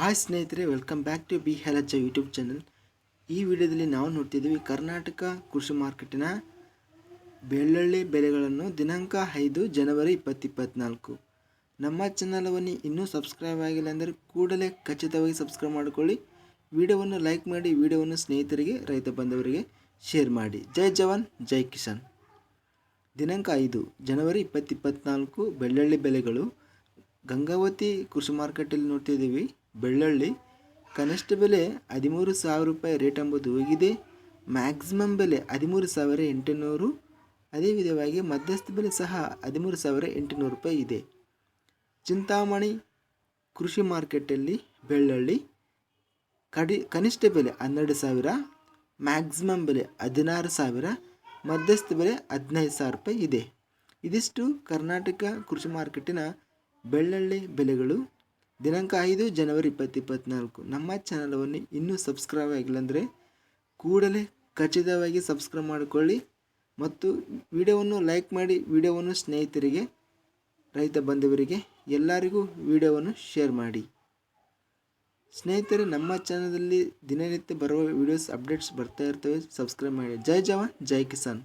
Hi ಸ್ನೇಹಿತರೆ welcome back to ಬಿ ಹೆಲಜ್ಜ ಯೂಟ್ಯೂಬ್ ಚಾನಲ್ ಈ ವಿಡಿಯೋದಲ್ಲಿ ನಾವು ನೋಡ್ತಿದ್ದೀವಿ ಕರ್ನಾಟಕ ಕೃಷಿ ಮಾರ್ಕೆಟಿನ ಬೆಳ್ಳುಳ್ಳಿ ಬೆಲೆಗಳನ್ನು ದಿನಾಂಕ ಐದು ಜನವರಿ ಇಪ್ಪತ್ತಿಪ್ಪತ್ನಾಲ್ಕು. ನಮ್ಮ ಚಾನಲವನ್ನು ಇನ್ನೂ ಸಬ್ಸ್ಕ್ರೈಬ್ ಆಗಿಲ್ಲ ಅಂದರೆ ಕೂಡಲೇ ಖಚಿತವಾಗಿ ಸಬ್ಸ್ಕ್ರೈಬ್ ಮಾಡಿಕೊಳ್ಳಿ. ವಿಡಿಯೋವನ್ನು ಲೈಕ್ ಮಾಡಿ, ವಿಡಿಯೋವನ್ನು ಸ್ನೇಹಿತರಿಗೆ, ರೈತ ಬಂಧವರಿಗೆ ಶೇರ್ ಮಾಡಿ. ಜೈ ಜವಾನ್, ಜೈ ಕಿಸಾನ್. ದಿನಾಂಕ ಐದು ಜನವರಿ ಇಪ್ಪತ್ತಿಪ್ಪತ್ನಾಲ್ಕು ಬೆಳ್ಳುಳ್ಳಿ ಬೆಲೆಗಳು ಗಂಗಾವತಿ ಕೃಷಿ ಮಾರ್ಕೆಟಲ್ಲಿ ನೋಡ್ತಿದ್ದೀವಿ. ಬೆಳ್ಳುಳ್ಳಿ, ಕನಿಷ್ಠ ಬೆಲೆ ಹದಿಮೂರು ಸಾವಿರ ರೂಪಾಯಿ ರೇಟ್ ಎಂಬುದು ಹೋಗಿದೆ. ಮ್ಯಾಕ್ಸಿಮಮ್ ಬೆಲೆ ಹದಿಮೂರು ಸಾವಿರ ಎಂಟುನೂರು, ಅದೇ ವಿಧವಾಗಿ ಮಧ್ಯಸ್ಥ ಬೆಲೆ ಸಹ ಹದಿಮೂರು ಸಾವಿರ ಎಂಟುನೂರು ರೂಪಾಯಿ ಇದೆ. ಚಿಂತಾಮಣಿ ಕೃಷಿ ಮಾರ್ಕೆಟಲ್ಲಿ ಬೆಳ್ಳುಳ್ಳಿ, ಕಡಿ, ಕನಿಷ್ಠ ಬೆಲೆ ಹನ್ನೆರಡು ಸಾವಿರ, ಮ್ಯಾಕ್ಸಿಮಮ್ ಬೆಲೆ ಹದಿನಾರು ಸಾವಿರ, ಮಧ್ಯಸ್ಥ ಬೆಲೆ ಹದಿನೈದು ಸಾವಿರ ರೂಪಾಯಿ ಇದೆ. ಇದಿಷ್ಟು ಕರ್ನಾಟಕ ಕೃಷಿ ಮಾರ್ಕೆಟಿನ ಬೆಳ್ಳುಳ್ಳಿ ಬೆಲೆಗಳು. ದಿನಾಂಕ ಐದು ಜನವರಿ ಇಪ್ಪತ್ತಿಪ್ಪತ್ನಾಲ್ಕು ನಮ್ಮ ಚಾನಲವನ್ನು ಇನ್ನೂ ಸಬ್ಸ್ಕ್ರೈಬ್ ಆಗಿಲ್ಲ ಅಂದರೆ ಕೂಡಲೇ ಖಚಿತವಾಗಿ ಸಬ್ಸ್ಕ್ರೈಬ್ ಮಾಡಿಕೊಳ್ಳಿ ಮತ್ತು ವಿಡಿಯೋವನ್ನು ಲೈಕ್ ಮಾಡಿ, ವಿಡಿಯೋವನ್ನು ಸ್ನೇಹಿತರಿಗೆ, ರೈತ ಬಂಧುವರಿಗೆ ಎಲ್ಲರಿಗೂ ವಿಡಿಯೋವನ್ನು ಶೇರ್ ಮಾಡಿ. ಸ್ನೇಹಿತರೆ, ನಮ್ಮ ಚಾನಲಲ್ಲಿ ದಿನನಿತ್ಯ ಬರುವ ವಿಡಿಯೋಸ್, ಅಪ್ಡೇಟ್ಸ್ ಬರ್ತಾ ಇರ್ತವೆ. ಸಬ್ಸ್ಕ್ರೈಬ್ ಮಾಡಿ. ಜೈ ಜವಾನ್, ಜೈ ಕಿಸಾನ್.